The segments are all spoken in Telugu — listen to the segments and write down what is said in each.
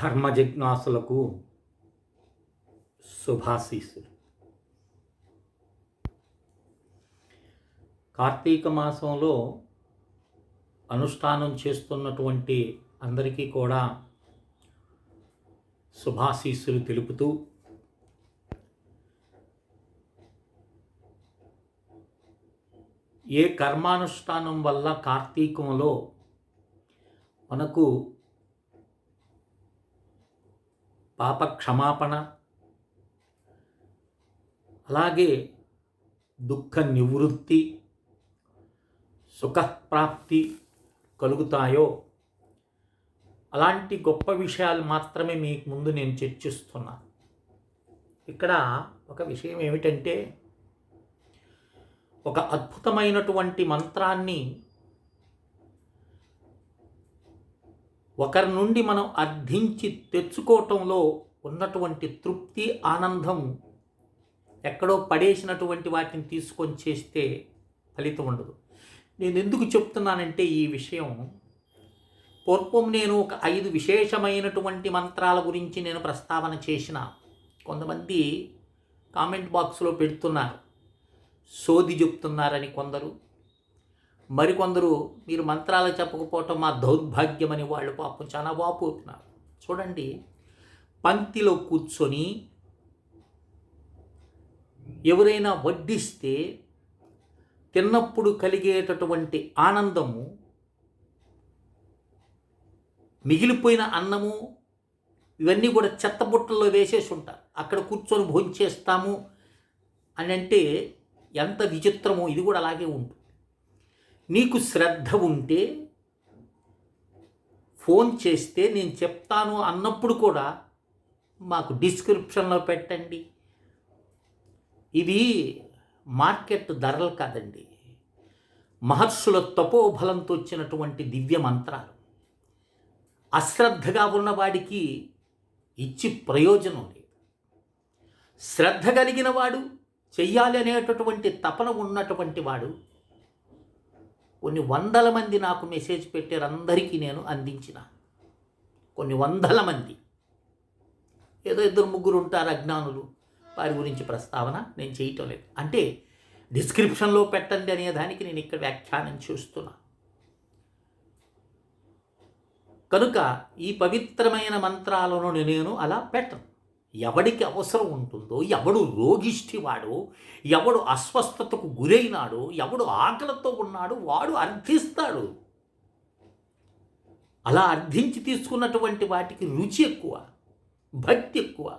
ధర్మ జిజ్ఞాసులకు శుభాశీస్సులు. కార్తీక మాసంలో అనుష్ఠానం చేస్తున్నటువంటి అందరికీ కూడా శుభాశీస్సులు తెలుపుతూ ఏ కర్మానుష్ఠానం వల్ల కార్తీకంలో మనకు పాప క్షమాపణ అలాగే దుఃఖ నివృత్తి సుఖప్రాప్తి కలుగుతాయో? అలాంటి గొప్ప విషయాలు మాత్రమే మీకు ముందు నేను చర్చిస్తున్నాను ఇక్కడ ఒక విషయం ఏమిటంటే ఒక అద్భుతమైనటువంటి మంత్రాన్ని ఒకరి నుండి మనం అర్థించి తెచ్చుకోవటంలో ఉన్నటువంటి తృప్తి ఆనందం ఎక్కడో పడేసినటువంటి వాటిని తీసుకొని చేస్తే ఫలితం ఉండదు. నేను ఎందుకు చెప్తున్నానంటే ఈ విషయం. పూర్వం నేను ఒక ఐదు విశేషమైనటువంటి మంత్రాల గురించి నేను ప్రస్తావన చేసిన. కొంతమంది కామెంట్ బాక్స్లో పెడుతున్నారు. సోది చెప్తున్నారని కొందరు. మరికొందరు మీరు మంత్రాలు చెప్పకపోవటం మా దౌర్భాగ్యమని వాళ్ళు పాపం చాలా వాపోతున్నారు. చూడండి పంక్తిలో కూర్చొని ఎవరైనా వడ్డిస్తే తిన్నప్పుడు కలిగేటటువంటి ఆనందము మిగిలిపోయిన అన్నము ఇవన్నీ కూడా చెత్తబుట్టల్లో వేసేసి ఉంటారు. అక్కడ కూర్చొని భోంచేస్తాము అని అంటే ఎంత విచిత్రమో ఇది కూడా అలాగే ఉంటుంది. నీకు శ్రద్ధ ఉంటే ఫోన్ చేస్తే నేను చెప్తాను అన్నప్పుడు కూడా మాకు డిస్క్రిప్షన్లో పెట్టండి. ఇది మార్కెట్ ధరలు కాదండి. మహర్షుల తపోబలంతో వచ్చినటువంటి దివ్య మంత్రాలు. అశ్రద్ధగా ఉన్నవాడికి ఇచ్చి ప్రయోజనం లేదు. శ్రద్ధ కలిగిన వాడు చెయ్యాలి అనేటటువంటి తపన ఉన్నటువంటి వాడు కొన్ని వందల మంది నాకు మెసేజ్ పెట్టారు అందరికీ నేను అందించిన. కొన్ని వందల మంది. ఏదో ఇద్దరు ముగ్గురు ఉంటారు అజ్ఞానులు. వారి గురించి ప్రస్తావన నేను చేయటం లేదు. అంటే డిస్క్రిప్షన్లో పెట్టండి అనే దానికి నేను ఇక్కడ వ్యాఖ్యానం చేస్తున్నా. కనుక ఈ పవిత్రమైన మంత్రాలను నేను అలా పెట్టను. ఎవడికి అవసరం ఉంటుందో ఎవడు రోగిష్టివాడో ఎవడు అస్వస్థతకు గురైనాడో ఎవడు ఆకలితో ఉన్నాడో వాడు అర్థిస్తాడు. అలా అర్థించి తీసుకున్నటువంటి వాటికి రుచి ఎక్కువ భక్తి ఎక్కువ.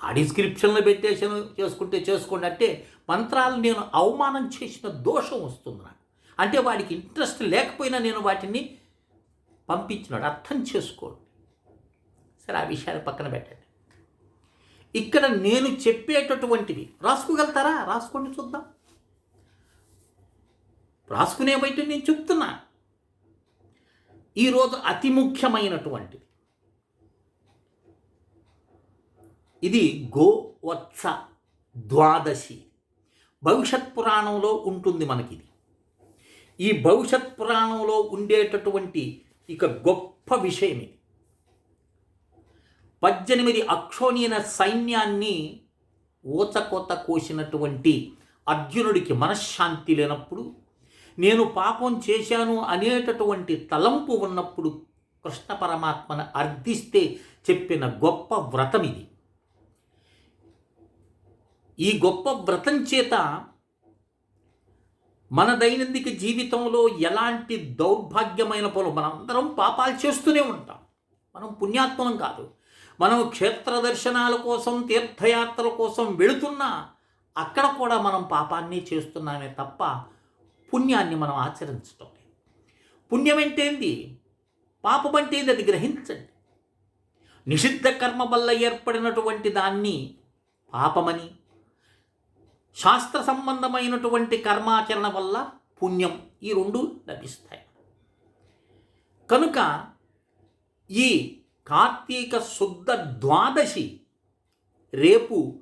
ఆ డిస్క్రిప్షన్లో పెట్టేసాను చేసుకుంటే చేసుకోండి అంటే మంత్రాలు నేను అవమానం చేసిన దోషం వస్తుంది నాకు. అంటే వాడికి ఇంట్రెస్ట్ లేకపోయినా నేను వాటిని పంపించినాడు అర్థం చేసుకోడు. సరే ఆ విషయాలు పక్కన పెట్టండి. ఇక్కడ నేను చెప్పేటటువంటివి రాసుకోగలుగుతారా? రాసుకోండి చూద్దాం. రాసుకునే బయట నేను చెప్తున్నా. ఈరోజు అతి ముఖ్యమైనటువంటిది. ఇది గోవత్స ద్వాదశి. భవిష్యత్ పురాణంలో ఉంటుంది మనకిది. ఈ భవిష్యత్ పురాణంలో ఉండేటటువంటి ఇక గొప్ప విషయం ఇది పద్దెనిమిది అక్షోణీన సైన్యాన్ని ఊచకోత కోసినటువంటి అర్జునుడికి మనశ్శాంతి లేనప్పుడు నేను పాపం చేశాను అనేటటువంటి తలంపు ఉన్నప్పుడు కృష్ణ పరమాత్మను అర్థిస్తే చెప్పిన గొప్ప వ్రతం ఇది. ఈ గొప్ప వ్రతం చేత మన దైనందిక జీవితంలో ఎలాంటి దౌర్భాగ్యమైన పనులు మనందరం పాపాలు చేస్తూనే ఉంటాం. మనం పుణ్యాత్మం కాదు. మనం క్షేత్ర దర్శనాల కోసం తీర్థయాత్రల కోసం వెళుతున్నా అక్కడ కూడా మనం పాపాన్ని చేస్తున్నామే తప్ప పుణ్యాన్ని మనం ఆచరించటం లేదు. పుణ్యం అంటే ఏంది? పాపం అంటే ఏంది? అది గ్రహించండి. నిషిద్ధ కర్మ వల్ల ఏర్పడినటువంటి దాన్ని పాపమని శాస్త్ర సంబంధమైనటువంటి కర్మాచరణ వల్ల పుణ్యం ఈ రెండు లభిస్తాయి. కనుక ఈ కార్తీక శుద్ధ ద్వాదశి రేపు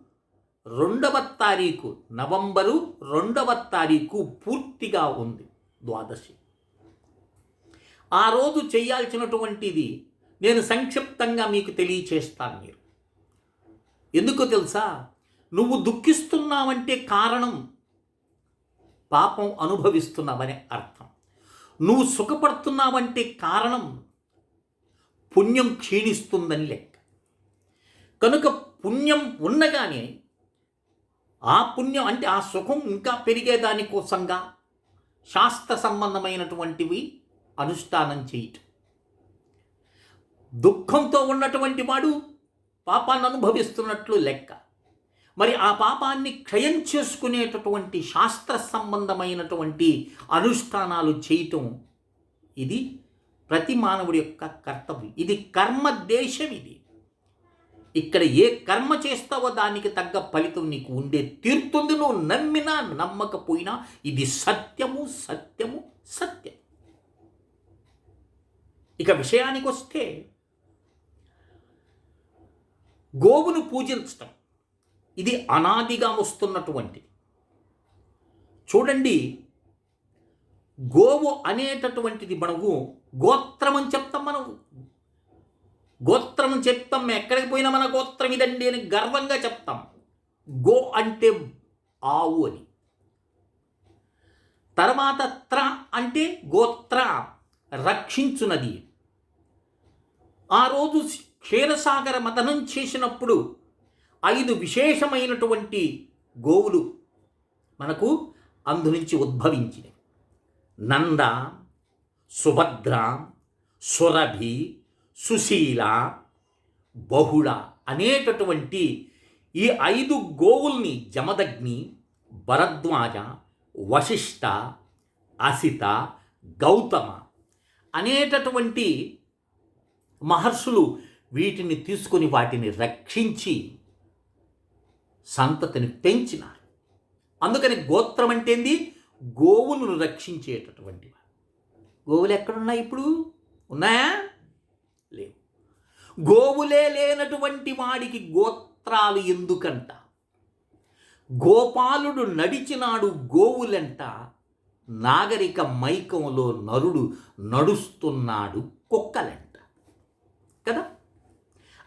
రెండవ తారీఖు నవంబరు రెండవ తారీఖు పూర్తిగా ఉంది ద్వాదశి. ఆ రోజు చేయాల్సినటువంటిది నేను సంక్షిప్తంగా మీకు తెలియచేస్తాను మీరు. ఎందుకో తెలుసా? నువ్వు దుఃఖిస్తున్నావంటే కారణం పాపం అనుభవిస్తున్నావనే అర్థం. నువ్వు సుఖపడుతున్నావంటే కారణం పుణ్యం క్షీణిస్తుందని లెక్క. కనుక పుణ్యం ఉన్నగానే ఆ పుణ్యం అంటే ఆ సుఖం ఇంకా పెరిగేదానికోసంగా శాస్త్ర సంబంధమైనటువంటివి అనుష్ఠానం చేయటం. దుఃఖంతో ఉన్నటువంటి వాడు పాపాన్ని అనుభవిస్తున్నట్లు లెక్క. మరి ఆ పాపాన్ని క్షయం చేసుకునేటటువంటి శాస్త్ర సంబంధమైనటువంటి అనుష్ఠానాలు చేయటం ఇది ప్రతి మానవుడి యొక్క కర్తవ్యం. ఇది కర్మ దేశం ఇది. ఇక్కడ ఏ కర్మ చేస్తావో దానికి తగ్గ ఫలితం నీకు ఉండే తీరుతుంది. నువ్వు నమ్మినా నమ్మకపోయినా ఇది సత్యము సత్యము సత్యం. ఇక విషయానికి వస్తే గోవును పూజించటం. ఇది అనాదిగా వస్తున్నటువంటి చూడండి గోవు అనేటటువంటిది మనకు గోత్రం అని చెప్తాం మనం. గోత్రం చెప్తాం ఎక్కడికి పోయినా మన గోత్రం ఇదండి అని గర్వంగా చెప్తాం. గో అంటే ఆవు అని. తర్వాత త్ర అంటే గోత్ర రక్షించునది. ఆ రోజు క్షీరసాగర మదనం చేసినప్పుడు ఐదు విశేషమైనటువంటి గోవులు మనకు అందు నుంచి ఉద్భవించినవి. నంద సుభద్ర సురభి సుశీల బహుళ అనేటటువంటి ఈ ఐదు గోవుల్ని జమదగ్ని భరద్వాజ వశిష్ట అసిత గౌతమ అనేటటువంటి మహర్షులు వీటిని తీసుకొని వాటిని రక్షించి సంతతిని పెంచినారు. అందుకని గోత్రం అంటేంది ఏంది గోవులను రక్షించేటటువంటి గోవులు ఎక్కడున్నాయి ఇప్పుడు? ఉన్నాయా? లేవు. గోవులే లేనటువంటి వాడికి గోత్రాలు ఎందుకంట? గోపాలుడు నడిచినాడు గోవులంట నాగరిక మైకంలో నరుడు నడుస్తున్నాడు కుక్కలంట. కదా?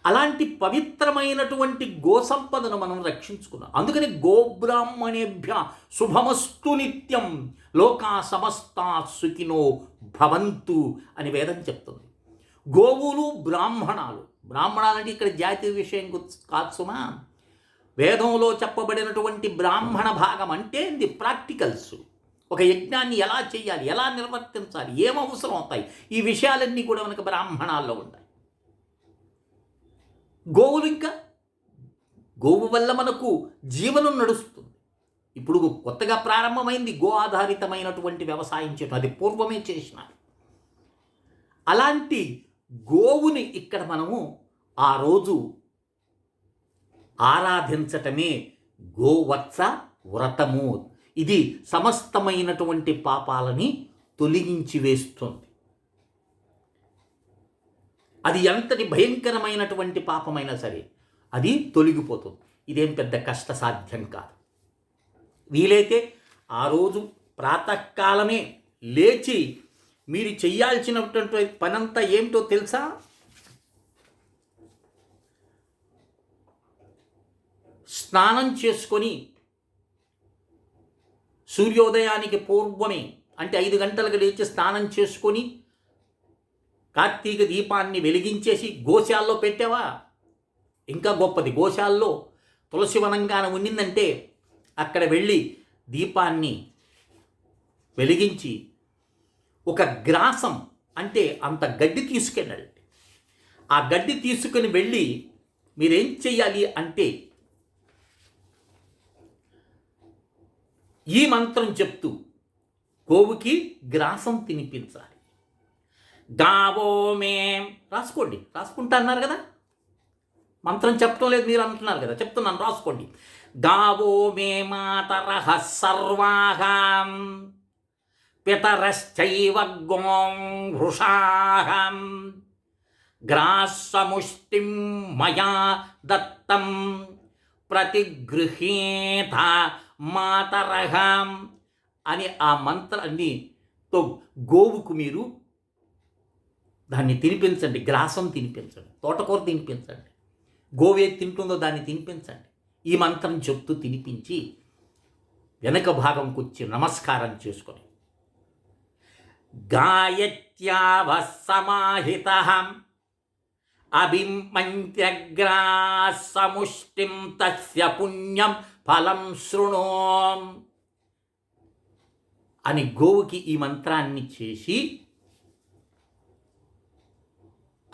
అలాంటి పవిత్రమైనటువంటి గోసంపదను మనం రక్షించుకున్నాం. అందుకని గోబ్రాహ్మణేభ్య శుభమస్తు నిత్యం లోకా సమస్తా సుఖినో భవంతు అని వేదం చెప్తుంది. గోవులు బ్రాహ్మణాలు. బ్రాహ్మణాలు అంటే ఇక్కడ జాతి విషయం కాదు సుమా. వేదంలో చెప్పబడినటువంటి బ్రాహ్మణ భాగం అంటే ఇది ప్రాక్టికల్స్. ఒక యజ్ఞాన్ని ఎలా చేయాలి? ఎలా నిర్వర్తించాలి? ఏం అవసరం అవుతాయి? ఈ విషయాలన్నీ కూడా మనకు బ్రాహ్మణాల్లో ఉంటాయి. గోవులు ఇంకా? గోవు వల్ల మనకు జీవనం నడుస్తుంది. ఇప్పుడు కొత్తగా ప్రారంభమైంది గో ఆధారితమైనటువంటి వ్యవసాయం చేయడం అది పూర్వమే చేసిన అలాంటి గోవుని ఇక్కడ మనము ఆ రోజు ఆరాధించటమే గోవత్స వ్రతము. ఇది సమస్తమైనటువంటి పాపాలని తొలగించి వేస్తుంది. అది ఎంతటి భయంకరమైనటువంటి పాపమైనా సరే అది తొలగిపోతుంది. ఇదేం పెద్ద కష్ట సాధ్యం కాదు. వీలైతే ఆ రోజు ప్రాతకాలమే లేచి మీరు చెయ్యాల్సినటువంటి పనంతా ఏమిటో తెలుసా? స్నానం చేసుకొని సూర్యోదయానికి పూర్వమే అంటే ఐదు గంటలకు లేచి స్నానం చేసుకొని కార్తీక దీపాన్ని వెలిగించేసి గోశాల్లో పెట్టావా? ఇంకా గొప్పది గోశాల్లో తులసి వనంగాన ఉండిందంటే అక్కడ వెళ్ళి దీపాన్ని వెలిగించి ఒక గ్రాసం అంటే అంత గడ్డి తీసుకెళ్ళండి ఆ గడ్డి తీసుకుని వెళ్ళి మీరేం చెయ్యాలి అంటే ఈ మంత్రం చెప్తూ గోవుకి గ్రాసం తినిపించాలి. దావో మేం. రాసుకోండి రాసుకుంటా అన్నారు కదా? మంత్రం చెప్పడం లేదు మీరు అంటున్నారు కదా? చెప్తున్నాను రాసుకోండి. దావో మే మాతరహ సర్వాహం పితరశ్చైవ గోం వృషాహం గ్రాసముష్టిం మయా దత్తం ప్రతిగృహేత మాతరహం అని ఆ మంత్రాన్ని తో గోవుకు మీరు దాన్ని తినిపించండి గ్రాసం తినిపించండి తోటకూర తినిపించండి గోవే తింటుందో దాన్ని తినిపించండి. ఈ మంత్రం చెప్తూ తినిపించి వెనక భాగంకు వచ్చి నమస్కారం చేసుకొని గాయత్యావసమాహిత అభిమంత్యగ్రాసముష్టిం తస్య పుణ్యం ఫలం శృణోం అని గోవుకి ఈ మంత్రాన్ని చేసి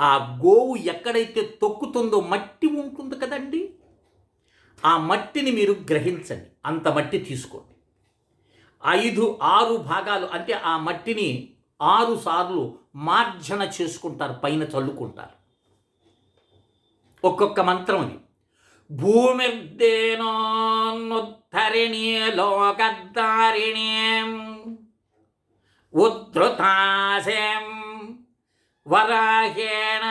ఆ గోవు ఎక్కడైతే తొక్కుతుందో మట్టి ఉంటుంది కదండి? ఆ మట్టిని మీరు గ్రహించండి. అంత మట్టి తీసుకోండి. ఐదు ఆరు భాగాలు అంటే ఆ మట్టిని ఆరు సార్లు మార్జన చేసుకుంటారు పైన చల్లుకుంటారు. ఒక్కొక్క మంత్రం అది భూమిర్దేనోన్నుద్ధరిణీ లోకద్దారిణీ ఉద్ధృతాసేం వరాహేణ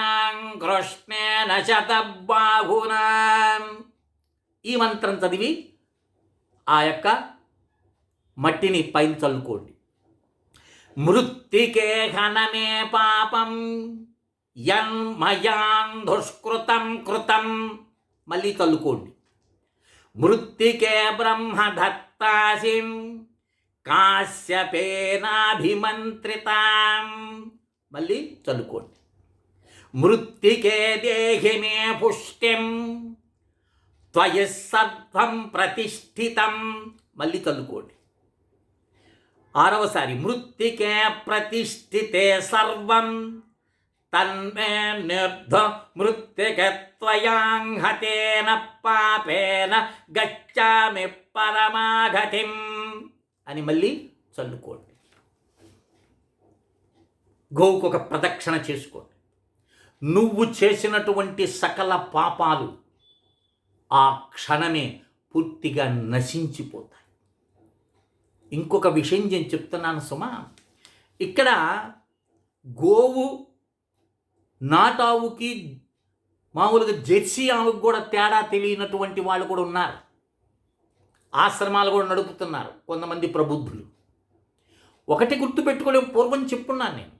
కృష్ణేన శతబాహునా ఈ మంత్రం చదివి ఆ యొక్క మట్టిని పైన చల్లుకోండి. మృత్తికే హనమే పాపం యన్మయాన్ దుష్కృతం కృతం. మళ్ళీ చల్లుకోండి. మృత్తికే బ్రహ్మదత్తాసిం కాశ్యపేనాభిమంత్రితాం. మళ్ళీ చల్లుకోండి. మృత్తికే దేహి మే పుష్టిం త్వయస్సర్వం ప్రతిష్ఠితం. మళ్ళీ చల్లుకోండి. ఆరవసారి మృత్తికే ప్రతిష్ఠితే సర్వం తన్మే నిర్ధ మృత్తికత్వయాంహతేన పాపేన గచ్చామి పరమాగతిం అని మళ్ళీ చల్లుకోండి. గోవుకు ఒక ప్రదక్షిణ చేసుకోండి. నువ్వు చేసినటువంటి సకల పాపాలు ఆ క్షణమే పూర్తిగా నశించిపోతాయి. ఇంకొక విషయం నేను చెప్తున్నాను సుమా. ఇక్కడ గోవు నాటావుకి మామూలుగా జెర్సీ ఆవుకి కూడా తేడా తెలియనటువంటి వాళ్ళు కూడా ఉన్నారు. ఆశ్రమాలు కూడా నడుపుతున్నారు కొంతమంది ప్రబుద్ధులు. ఒకటి గుర్తుపెట్టుకోలేము పూర్వం చెప్పున్నాను నేను.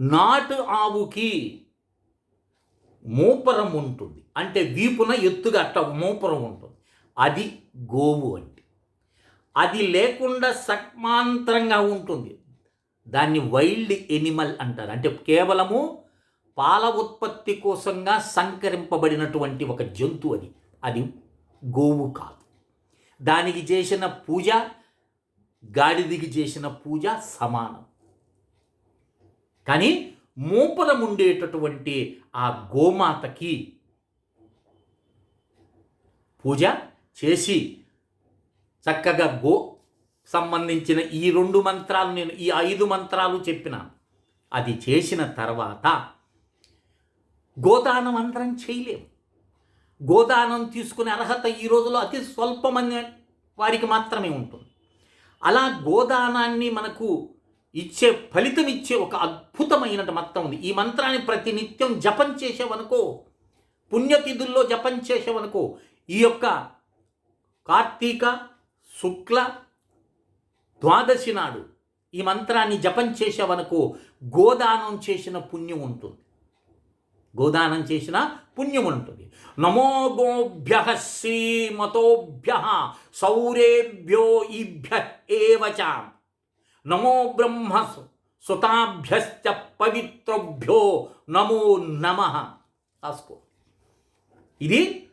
నాటు ఆవుకి మూపరం ఉంటుంది. అంటే వీపున ఎత్తుగా అట్ట మూపరం ఉంటుంది. అది గోవు అంటే అది లేకుండా సక్మాంతరంగా ఉంటుంది. దాన్ని వైల్డ్ ఎనిమల్ అంటారు. అంటే కేవలము పాల ఉత్పత్తి కోసంగా సంకరింపబడినటువంటి ఒక జంతువు అది. అది గోవు కాదు. దానికి చేసిన పూజ గాడిదికి చేసిన పూజ సమానం. కానీ మూపరం ఉండేటటువంటి ఆ గోమాతకి పూజ చేసి చక్కగా గో సంబంధించిన ఈ రెండు మంత్రాలు నేను ఈ ఐదు మంత్రాలు చెప్పినాను. అది చేసిన తర్వాత గోదానం మంత్రం చేయలేము. గోదానం తీసుకునే అర్హత ఈ రోజులో అతి స్వల్పమంది వారికి మాత్రమే ఉంటుంది. అలా గోదానాన్ని మనకు ఇచ్చే ఫలితం ఇచ్చే ఒక అద్భుతమైన మంత్రం ఉంది. ఈ మంత్రాన్ని ప్రతినిత్యం జపం చేసేవనుకో పుణ్యతిథుల్లో జపం చేసేవనుకో ఈ యొక్క కార్తీక శుక్ల ద్వాదశి నాడు ఈ మంత్రాన్ని జపం చేసేవనుకో గోదానం చేసిన పుణ్యం ఉంటుంది. గోదానం చేసిన పుణ్యం ఉంటుంది. నమో గోభ్య శ్రీమతోభ్య సౌరేభ్యో ఈభ్య ఏవచ నమో బ్రహ్మ సుతాభ్యశ్చ పవిత్రభ్యో నమో నమ. రాసుకో. ఇది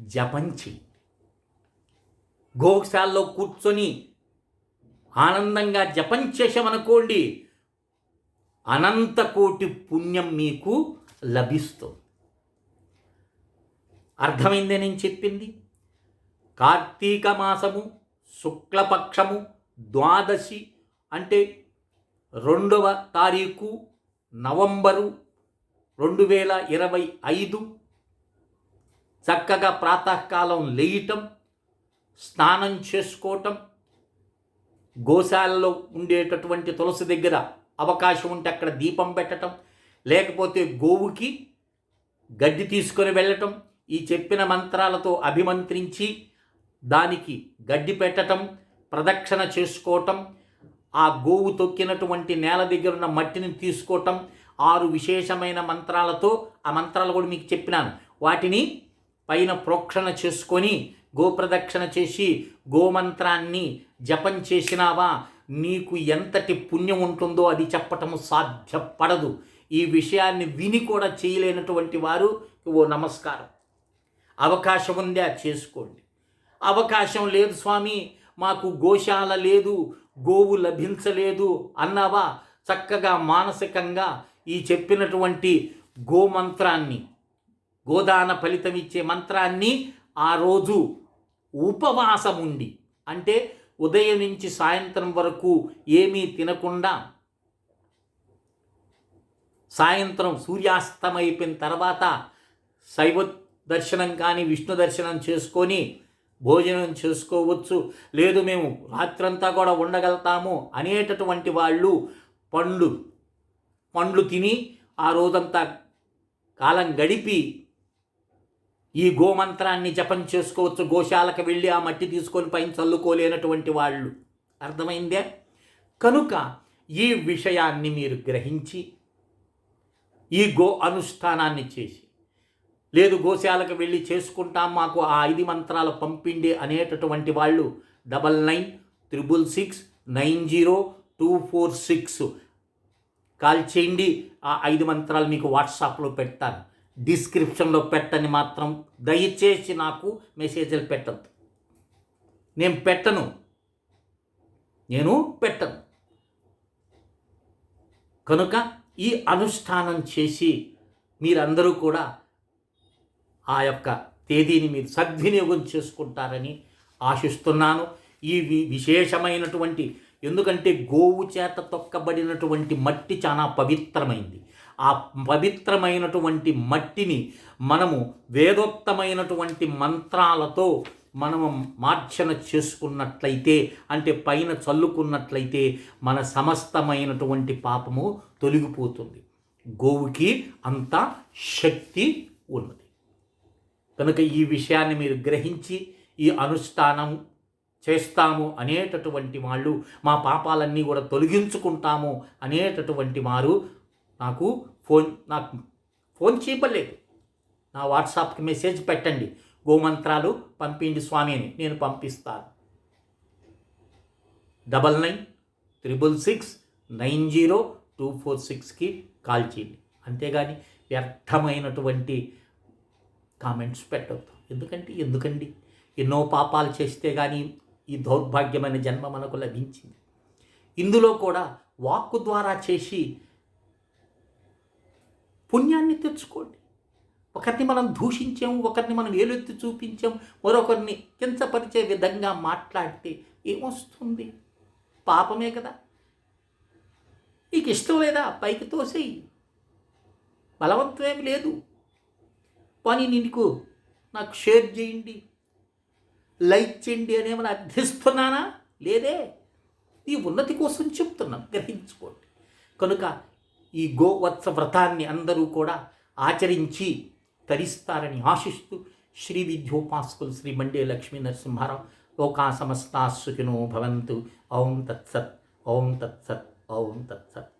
జపంచి గోక్షాల్లో కూర్చొని ఆనందంగా జపం చేసామనుకోండి అనంత కోటి పుణ్యం మీకు లభిస్తుంది. అర్థమైందే నేను చెప్పింది? కార్తీక మాసము శుక్లపక్షము ద్వాదశి అంటే రెండవ తారీఖు నవంబరు రెండు వేల ఇరవై ఐదు. చక్కగా ప్రాతకాలం లేయటం స్నానం చేసుకోవటం గోశాలలో ఉండేటటువంటి తులసి దగ్గర అవకాశం ఉంటే అక్కడ దీపం పెట్టడం లేకపోతే గోవుకి గడ్డి తీసుకొని వెళ్ళటం ఈ చెప్పిన మంత్రాలతో అభిమంత్రించి దానికి గడ్డి పెట్టటం ప్రదక్షిణ చేసుకోవటం ఆ గోవు తొక్కినటువంటి నేల దగ్గర ఉన్న మట్టిని తీసుకోవటం ఆరు విశేషమైన మంత్రాలతో ఆ మంత్రాలు కూడా మీకు చెప్పినాను. వాటిని పైన ప్రోక్షణ చేసుకొని గోప్రదక్షిణ చేసి గోమంత్రాన్ని జపం చేసినావా? నీకు ఎంతటి పుణ్యం ఉంటుందో అది చెప్పటము సాధ్యపడదు. ఈ విషయాన్ని విని కూడా చేయలేనటువంటి వారు ఓ నమస్కారం. అవకాశం ఉందా? చేసుకోండి. అవకాశం లేదు స్వామి మాకు గోశాల లేదు గోవు లభించలేదు అన్నావా? చక్కగా మానసికంగా ఈ చెప్పినటువంటి గోమంత్రాన్ని గోదాన ఫలితం ఇచ్చే మంత్రాన్ని ఆ రోజు ఉపవాసం ఉండి అంటే ఉదయం నుంచి సాయంత్రం వరకు ఏమీ తినకుండా సాయంత్రం సూర్యాస్తమైపోయిన తర్వాత శైవ దర్శనం కానీ విష్ణు దర్శనం చేసుకొని భోజనం చేసుకోవచ్చు. లేదు మేము రాత్రంతా కూడా ఉండగలుగుతాము అనేటటువంటి వాళ్ళు పండ్లు పండ్లు తిని ఆ రోజంతా కాలం గడిపి ఈ గోమంత్రాన్ని జపం చేసుకోవచ్చు. గోశాలకు వెళ్ళి ఆ మట్టి తీసుకొని పైన చల్లుకోలేనటువంటి వాళ్ళు. అర్థమైందే? కనుక ఈ విషయాన్ని మీరు గ్రహించి ఈ గో అనుష్ఠానాన్ని చేసి లేదు గోశాలకు వెళ్ళి చేసుకుంటాం మాకు ఆ ఐదు మంత్రాలు పంపిండి అనేటటువంటి వాళ్ళు. Double nine triple six nine zero two four six. Call చేయండి ఆ ఐదు మంత్రాలు మీకు వాట్సాప్లో పెడతాను. డిస్క్రిప్షన్లో పెట్టని మాత్రం దయచేసి నాకు మెసేజ్లు పెట్టద్దు. నేను పెట్టను. నేను పెట్టను. కనుక ఈ అనుష్ఠానం చేసి మీరందరూ కూడా ఆ యొక్క తేదీని మీరు సద్వినియోగం చేసుకుంటారని ఆశిస్తున్నాను. ఈ విశేషమైనటువంటి ఎందుకంటే గోవు చేత తొక్కబడినటువంటి మట్టి చాలా పవిత్రమైంది. ఆ పవిత్రమైనటువంటి మట్టిని మనము వేదోక్తమైనటువంటి మంత్రాలతో మనము మార్చన చేసుకున్నట్లయితే అంటే పైన చల్లుకున్నట్లయితే మన సమస్తమైనటువంటి పాపము తొలగిపోతుంది. గోవుకి అంత శక్తి ఉన్నది. కనుక ఈ విషయాన్ని మీరు గ్రహించి ఈ అనుష్ఠానం చేస్తాము అనేటటువంటి వాళ్ళు మా పాపాలన్నీ కూడా తొలగించుకుంటాము అనేటటువంటి వారు నాకు ఫోన్ నాకు ఫోన్ చేయలేదు నా వాట్సాప్కి మెసేజ్ పెట్టండి. గోమంత్రాలు పంపిండి స్వామి అని నేను పంపిస్తాను. Double nine triple six nine zero two four సిక్స్కి కాల్ చేయండి. అంతేగాని వ్యర్థమైనటువంటి కామెంట్స్ పెట్టవద్దు ఎందుకంటే ఎందుకండి? ఎన్నో పాపాలు చేస్తే కానీ ఈ దౌర్భాగ్యమైన జన్మ మనకు లభించింది. ఇందులో కూడా వాక్కు ద్వారా చేసి పుణ్యాన్ని తెచ్చుకోండి. ఒకరిని మనం దూషించాం ఒకరిని మనం ఏలెత్తి చూపించాం మరొకరిని కించపరిచే విధంగా మాట్లాడితే ఏమొస్తుంది? పాపమే కదా. నీకు ఇష్టం లేదా? పైకి తోసేయి. బలవంతమేమి లేదు. పని నీకు నాకు షేర్ చేయండి. లైక్ చేయండి అని ఏమైనా అర్థిస్తున్నానా? లేదే. ఈ ఉన్నతి కోసం చెప్తున్నాం గ్రహించుకోండి. కనుక ఈ గోవత్స వ్రతాన్ని అందరూ కూడా ఆచరించి తరిస్తారని ఆశిస్తూ శ్రీ విద్యోపాస్కులు శ్రీ మండే లక్ష్మీ నరసింహారావు లోకా సమస్తా సుఖినో భవంతు. ఓం తత్సత్. ఓం తత్సత్. ఓం తత్సత్.